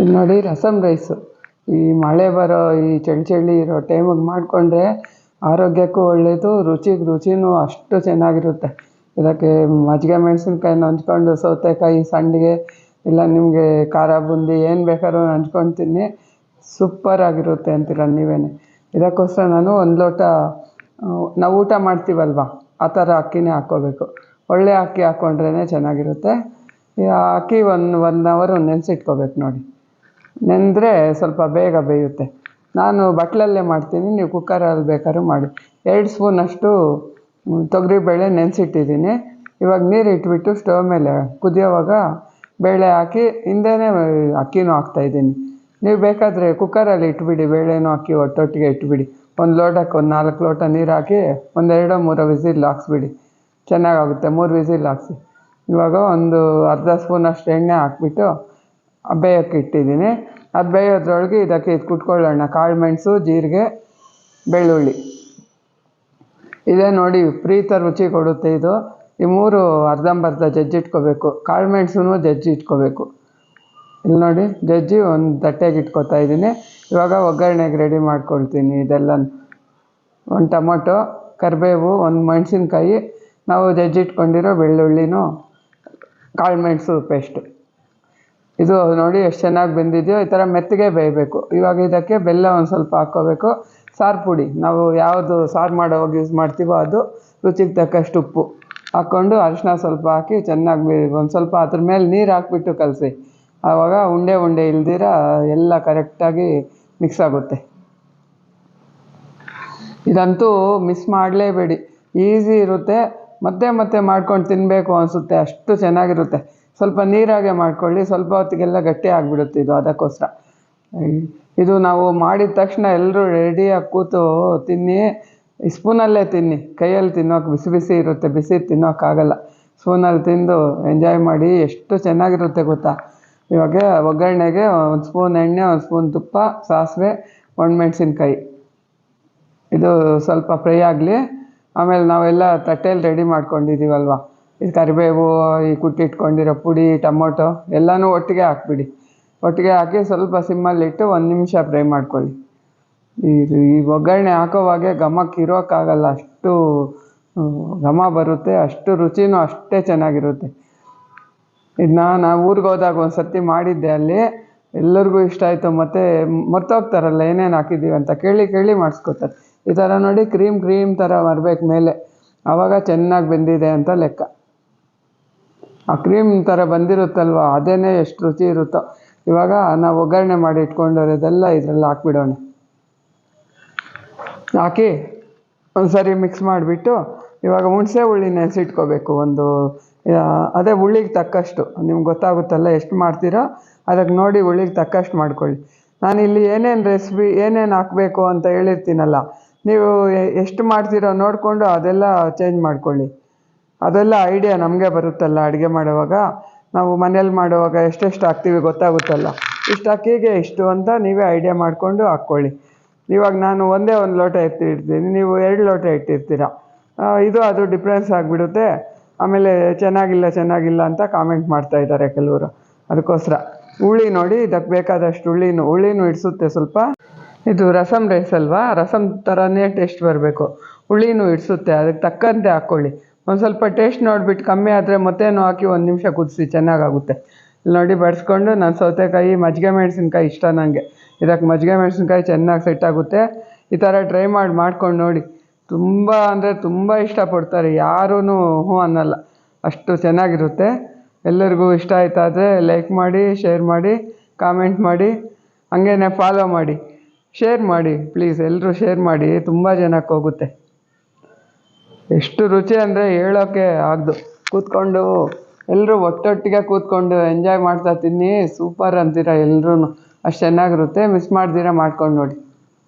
ಇದು ನೋಡಿ ರಸಮ್ ರೈಸು ಈ ಮಳೆ ಬರೋ ಈ ಚಳಿ ಚಳಿ ಇರೋ ಟೈಮಿಗೆ ಮಾಡಿಕೊಂಡ್ರೆ ಆರೋಗ್ಯಕ್ಕೂ ಒಳ್ಳೆಯದು ರುಚಿಗೆ ರುಚಿನೂ ಅಷ್ಟು ಚೆನ್ನಾಗಿರುತ್ತೆ. ಇದಕ್ಕೆ ಮಜ್ಜಿಗೆ ಮೆಣಸಿನ್ಕಾಯಿ ನಂಚ್ಕೊಂಡು, ಸೌತೆಕಾಯಿ ಸಂಡಿಗೆ, ಇಲ್ಲ ನಿಮಗೆ ಖಾರ ಬೂಂದಿ ಏನು ಬೇಕಾದ್ರೂ ನಂಚ್ಕೊಂಡು ತಿನ್ನಿ ಸೂಪರಾಗಿರುತ್ತೆ ಅಂತೀರ ನೀವೇ ಇದಕ್ಕೋಸ್ಕರ ನಾನು ಒಂದು ಲೋಟ, ನಾವು ಊಟ ಮಾಡ್ತೀವಲ್ವ, ಆ ಥರ ಅಕ್ಕಿನೇ ಹಾಕ್ಕೋಬೇಕು. ಒಳ್ಳೆ ಅಕ್ಕಿ ಹಾಕ್ಕೊಂಡ್ರೇ ಚೆನ್ನಾಗಿರುತ್ತೆ. ಅಕ್ಕಿ ಒನ್ ಒನ್ ಅವರು ನೆನೆಸಿಟ್ಕೋಬೇಕು ನೋಡಿ. ನೆಂದರೆ ಸ್ವಲ್ಪ ಬೇಗ ಬೇಯುತ್ತೆ. ನಾನು ಬಟ್ಲಲ್ಲೇ ಮಾಡ್ತೀನಿ, ನೀವು ಕುಕ್ಕರಲ್ಲಿ ಬೇಕಾದ್ರೂ ಮಾಡಿ. ಎರಡು ಸ್ಪೂನಷ್ಟು ತೊಗರಿಬೇಳೆ ನೆನೆಸಿಟ್ಟಿದ್ದೀನಿ. ಇವಾಗ ನೀರು ಇಟ್ಬಿಟ್ಟು ಸ್ಟವ್ ಮೇಲೆ ಕುದಿಯೋವಾಗ ಬೇಳೆ ಹಾಕಿ ಹಿಂದೆಯೇ ಅಕ್ಕಿನೂ ಹಾಕ್ತಾಯಿದ್ದೀನಿ ನೀವು ಬೇಕಾದರೆ ಕುಕ್ಕರಲ್ಲಿ ಇಟ್ಬಿಡಿ, ಬೇಳೆನೂ ಅಕ್ಕಿ ಒಟ್ಟೊಟ್ಟಿಗೆ ಇಟ್ಬಿಡಿ. ಒಂದು ಲೋಟಕ್ಕೆ ಒಂದು ನಾಲ್ಕು ಲೋಟ ನೀರು ಹಾಕಿ ಒಂದೆರಡೋ ಮೂರೋ ವಿಸಿಲ್ ಹಾಕ್ಸ್ಬಿಡಿ. ಚೆನ್ನಾಗಾಗುತ್ತೆ, ಮೂರು ವಿಸಿಲ್ ಹಾಕ್ಸಿ. ಇವಾಗ ಒಂದು ಅರ್ಧ ಸ್ಪೂನಷ್ಟು ಎಣ್ಣೆ ಹಾಕ್ಬಿಟ್ಟು ಬೇಯೋಕ್ಕೆ ಇಟ್ಟಿದ್ದೀನಿ. ಅದು ಬೇಯೋದ್ರೊಳಗೆ ಇದಕ್ಕೆ ಇದು ಕುಟ್ಕೊಳ್ಳೋಣ. ಕಾಳುಮೆಣಸು ಜೀರಿಗೆ, ಬೆಳ್ಳುಳ್ಳಿ. ಇದೇ ನೋಡಿ ವಿಪರೀತ ರುಚಿ ಕೊಡುತ್ತೆ ಇದು. ಈ ಮೂರು ಅರ್ಧಂಬರ್ಧ ಜಜ್ಜಿಟ್ಕೋಬೇಕು ಕಾಳು ಮೆಣಸು ಜಜ್ಜಿ ಇಟ್ಕೋಬೇಕು. ಇಲ್ಲಿ ನೋಡಿ, ಜಜ್ಜಿ ಒಂದು ತಟ್ಟೆಗೆ ಇಟ್ಕೊತಾ ಇದ್ದೀನಿ. ಇವಾಗ ಒಗ್ಗರಣೆಗೆ ರೆಡಿ ಮಾಡ್ಕೊಳ್ತೀನಿ ಇದೆಲ್ಲ ಒಂದು ಟೊಮೊಟೊ, ಕರಿಬೇವು, ಒಂದು ಮೆಣಸಿನ್ಕಾಯಿ. ನಾವು ಜಜ್ಜಿಟ್ಕೊಂಡಿರೋ ಬೆಳ್ಳುಳ್ಳಿನೂ ಕಾಳುಮೆಣಸು ಪೇಸ್ಟು ಇದು ನೋಡಿ ಎಷ್ಟು ಚೆನ್ನಾಗಿ ಬೆಂದಿದೆಯೋ ಈ ಥರ ಮೆತ್ತಗೆ ಬೇಯಬೇಕು. ಇವಾಗ ಇದಕ್ಕೆ ಬೆಲ್ಲ ಒಂದು ಸ್ವಲ್ಪ ಹಾಕ್ಕೋಬೇಕು ಸಾರು ಪುಡಿ, ನಾವು ಯಾವುದು ಸಾರು ಮಾಡೋವಾಗ ಯೂಸ್ ಮಾಡ್ತೀವೋ ಅದು ರುಚಿಗೆ ತಕ್ಕಷ್ಟು ಉಪ್ಪು ಹಾಕ್ಕೊಂಡು ಅರಿಶಿನ ಸ್ವಲ್ಪ ಹಾಕಿ ಚೆನ್ನಾಗಿ ಒಂದು ಸ್ವಲ್ಪ ಅದ್ರ ಮೇಲೆ ನೀರು ಹಾಕ್ಬಿಟ್ಟು ಕಲಸಿ. ಆವಾಗ ಉಂಡೆ ಉಂಡೆ ಇಲ್ದಿರ ಎಲ್ಲ ಕರೆಕ್ಟಾಗಿ ಮಿಕ್ಸ್ ಆಗುತ್ತೆ. ಇದಂತೂ ಮಿಸ್ ಮಾಡಲೇಬೇಡಿ. ಈಸಿ ಇರುತ್ತೆ. ಮತ್ತೆ ಮತ್ತೆ ಮಾಡ್ಕೊಂಡು ತಿನ್ನಬೇಕು ಅನಿಸುತ್ತೆ. ಅಷ್ಟು ಚೆನ್ನಾಗಿರುತ್ತೆ. ಸ್ವಲ್ಪ ನೀರಾಗೆ ಮಾಡ್ಕೊಳ್ಳಿ, ಸ್ವಲ್ಪ ಹೊತ್ತಿಗೆಲ್ಲ ಗಟ್ಟಿ ಆಗಿಬಿಡುತ್ತೆ ಇದು ಅದಕ್ಕೋಸ್ಕರ. ಇದು ನಾವು ಮಾಡಿದ ತಕ್ಷಣ ಎಲ್ಲರೂ ರೆಡಿಯಾಗಿ ಕೂತು ತಿನ್ನಿ ಸ್ಪೂನಲ್ಲೇ ತಿನ್ನಿ. ಕೈಯಲ್ಲಿ ತಿನ್ನೋಕೆ ಬಿಸಿ ಬಿಸಿ ಇರುತ್ತೆ, ಬಿಸಿ ತಿನ್ನೋಕ್ಕಾಗಲ್ಲ. ಸ್ಪೂನಲ್ಲಿ ತಿಂದು ಎಂಜಾಯ್ ಮಾಡಿ, ಎಷ್ಟು ಚೆನ್ನಾಗಿರುತ್ತೆ ಗೊತ್ತಾ? ಇವಾಗ ಒಗ್ಗರಣೆಗೆ ಒಂದು ಸ್ಪೂನ್ ಎಣ್ಣೆ, ಒಂದು ಸ್ಪೂನ್ ತುಪ್ಪ, ಸಾಸಿವೆ ಒಣಮೆಣ್ಸಿನ್ಕಾಯಿ ಇದು ಸ್ವಲ್ಪ ಫ್ರೈ ಆಗಲಿ, ಆಮೇಲೆ ನಾವೆಲ್ಲ ತಟ್ಟೆಯಲ್ಲಿ ರೆಡಿ ಮಾಡ್ಕೊಂಡಿದ್ದೀವಲ್ವ ಈ ಕರಿಬೇವು, ಈ ಕುಟ್ಟಿಟ್ಕೊಂಡಿರೋ ಪುಡಿ, ಟೊಮೊಟೊ ಎಲ್ಲನೂ ಒಟ್ಟಿಗೆ ಹಾಕ್ಬಿಡಿ. ಒಟ್ಟಿಗೆ ಹಾಕಿ ಸ್ವಲ್ಪ ಸಿಮ್ಮಲ್ಲಿಟ್ಟು ಒಂದು ನಿಮಿಷ ಫ್ರೈ ಮಾಡ್ಕೊಳ್ಳಿ. ಇದು ಈ ಒಗ್ಗರಣೆ ಹಾಕೋವಾಗೆ ಘಮಕ್ಕೆ ಇರೋಕ್ಕಾಗಲ್ಲ. ಅಷ್ಟು ಘಮ ಬರುತ್ತೆ, ಅಷ್ಟು ರುಚಿನೂ ಅಷ್ಟೇ ಚೆನ್ನಾಗಿರುತ್ತೆ. ಇದನ್ನ ನಾವು ಊರಿಗೆ ಹೋದಾಗ ಒಂದು ಸರ್ತಿ ಮಾಡಿದ್ದೆ ಅಲ್ಲಿ. ಎಲ್ಲರಿಗೂ ಇಷ್ಟ ಆಯಿತು. ಮತ್ತು ಮರ್ತೋಗ್ತಾರಲ್ಲ, ಏನೇನು ಹಾಕಿದ್ದೀವಿ ಅಂತ ಕೇಳಿ ಕೇಳಿ ಮಾಡಿಸ್ಕೊತಾರೆ. ಈ ಥರ ನೋಡಿ, ಕ್ರೀಮ್ ಕ್ರೀಮ್ ಥರ ಬರಬೇಕು ಮೇಲೆ. ಆವಾಗ ಚೆನ್ನಾಗಿ ಬೆಂದಿದೆ ಅಂತ ಲೆಕ್ಕ. ಆ ಕ್ರೀಮ್ ಥರ ಬಂದಿರುತ್ತಲ್ವ? ಅದೇ ಎಷ್ಟು ರುಚಿ ಇರುತ್ತೋ. ಇವಾಗ ನಾವು ಒಗ್ಗರಣೆ ಮಾಡಿ ಇಟ್ಕೊಂಡಿರೋದೆಲ್ಲ ಇದರಲ್ಲಿ ಹಾಕ್ಬಿಡೋಣ. ಹಾಕಿ ಒಂದು ಸರಿ ಮಿಕ್ಸ್ ಮಾಡಿಬಿಟ್ಟು, ಇವಾಗ ಹುಣಸೆ ಹುಳಿ ನೆನೆಸಿಟ್ಕೋಬೇಕು ಒಂದು ಅದೇ ಹುಳಿಗೆ ತಕ್ಕಷ್ಟು. ನಿಮ್ಗೆ ಗೊತ್ತಾಗುತ್ತಲ್ಲ ಎಷ್ಟು ಮಾಡ್ತೀರೋ ಅದಕ್ಕೆ ನೋಡಿ ಹುಳಿಗೆ ತಕ್ಕಷ್ಟು ಮಾಡ್ಕೊಳ್ಳಿ. ನಾನು ಇಲ್ಲಿ ಏನೇನು ರೆಸಿಪಿ ಏನೇನು ಹಾಕಬೇಕು ಅಂತ ಹೇಳಿರ್ತೀನಲ್ಲ, ನೀವು ಎಷ್ಟು ಮಾಡ್ತೀರೋ ನೋಡಿಕೊಂಡು ಅದೆಲ್ಲ ಚೇಂಜ್ ಮಾಡ್ಕೊಳ್ಳಿ. ಅದೆಲ್ಲ ಐಡಿಯಾ ನಮಗೆ ಬರುತ್ತಲ್ಲ ಅಡುಗೆ ಮಾಡುವಾಗ. ನಾವು ಮನೇಲಿ ಮಾಡುವಾಗ ಎಷ್ಟೆಷ್ಟು ಹಾಕ್ತೀವಿ ಗೊತ್ತಾಗುತ್ತಲ್ಲ. ಇಷ್ಟು ಅಕ್ಕಿಗೆ ಇಷ್ಟು ಅಂತ ನೀವೇ ಐಡಿಯಾ ಮಾಡಿಕೊಂಡು ಹಾಕ್ಕೊಳ್ಳಿ. ಇವಾಗ ನಾನು ಒಂದೇ ಒಂದು ಲೋಟ ಎತ್ತಿಡ್ತೀನಿ ನೀವು ಎರಡು ಲೋಟ ಇಟ್ಟಿರ್ತೀರ. ಇದು ಅದು ಡಿಫ್ರೆನ್ಸ್ ಆಗಿಬಿಡುತ್ತೆ. ಆಮೇಲೆ ಚೆನ್ನಾಗಿಲ್ಲ ಚೆನ್ನಾಗಿಲ್ಲ ಅಂತ ಕಾಮೆಂಟ್ ಮಾಡ್ತಾ ಇದ್ದಾರೆ ಕೆಲವರು. ಅದಕ್ಕೋಸ್ಕರ ಹುಳಿ ನೋಡಿ, ಇದಕ್ಕೆ ಬೇಕಾದಷ್ಟು ಹುಳಿನೂ ಹುಳಿನೂ ಇಡಿಸುತ್ತೆ ಸ್ವಲ್ಪ. ಇದು ರಸಮ್ ರೈಸ್ ಅಲ್ವಾ? ರಸಮ್ ಥರನೇ ಟೇಸ್ಟ್ ಬರಬೇಕು. ಹುಳಿನೂ ಇಡಿಸುತ್ತೆ, ಅದಕ್ಕೆ ತಕ್ಕಂತೆ ಹಾಕ್ಕೊಳ್ಳಿ. ಒಂದು ಸ್ವಲ್ಪ ಟೇಸ್ಟ್ ನೋಡಿಬಿಟ್ಟು ಕಮ್ಮಿ ಆದರೆ ಮತ್ತೇನು ಹಾಕಿ ಒಂದು ನಿಮಿಷ ಕುದಿಸಿ, ಚೆನ್ನಾಗಾಗುತ್ತೆ. ಇಲ್ಲಿ ನೋಡಿ ಬಡಿಸ್ಕೊಂಡು ನಾನು ಸೌತೆಕಾಯಿ, ಮಜ್ಜಿಗೆ ಮೆಣಸಿನ್ಕಾಯಿ ಇಷ್ಟ ನನಗೆ ಇದಕ್ಕೆ ಮಜ್ಜಿಗೆ ಮೆಣಸಿನ್ಕಾಯಿ ಚೆನ್ನಾಗಿ ಸೆಟ್ ಆಗುತ್ತೆ. ಈ ಥರ ಟ್ರೈ ಮಾಡಿ, ಮಾಡ್ಕೊಂಡು ನೋಡಿ. ತುಂಬ ಅಂದರೆ ತುಂಬ ಇಷ್ಟಪಡ್ತಾರೆ. ಯಾರೂ ಹ್ಞೂ ಅನ್ನಲ್ಲ. ಅಷ್ಟು ಚೆನ್ನಾಗಿರುತ್ತೆ. ಎಲ್ಲರಿಗೂ ಇಷ್ಟ ಆಯ್ತಾದರೆ ಲೈಕ್ ಮಾಡಿ ಶೇರ್ ಮಾಡಿ ಕಾಮೆಂಟ್ ಮಾಡಿ. ಹಾಗೇನೆ ಫಾಲೋ ಮಾಡಿ. ಶೇರ್ ಮಾಡಿ ಪ್ಲೀಸ್ ಎಲ್ಲರೂ ಶೇರ್ ಮಾಡಿ. ತುಂಬ ಜನಕ್ಕೆ ಹೋಗುತ್ತೆ. ಎಷ್ಟು ರುಚಿ ಅಂದರೆ ಹೇಳೋಕ್ಕೆ ಆಗದು. ಕೂತ್ಕೊಂಡು ಎಲ್ಲರೂ ಒಟ್ಟೊಟ್ಟಿಗೆ ಕೂತ್ಕೊಂಡು ಎಂಜಾಯ್ ಮಾಡ್ತಾ ತಿನ್ನಿ ಸೂಪರ್ ಅಂತೀರ ಎಲ್ಲರೂ ಅಷ್ಟು ಚೆನ್ನಾಗಿರುತ್ತೆ. ಮಿಸ್ ಮಾಡ್ದಿರ ಮಾಡ್ಕೊಂಡು ನೋಡಿ.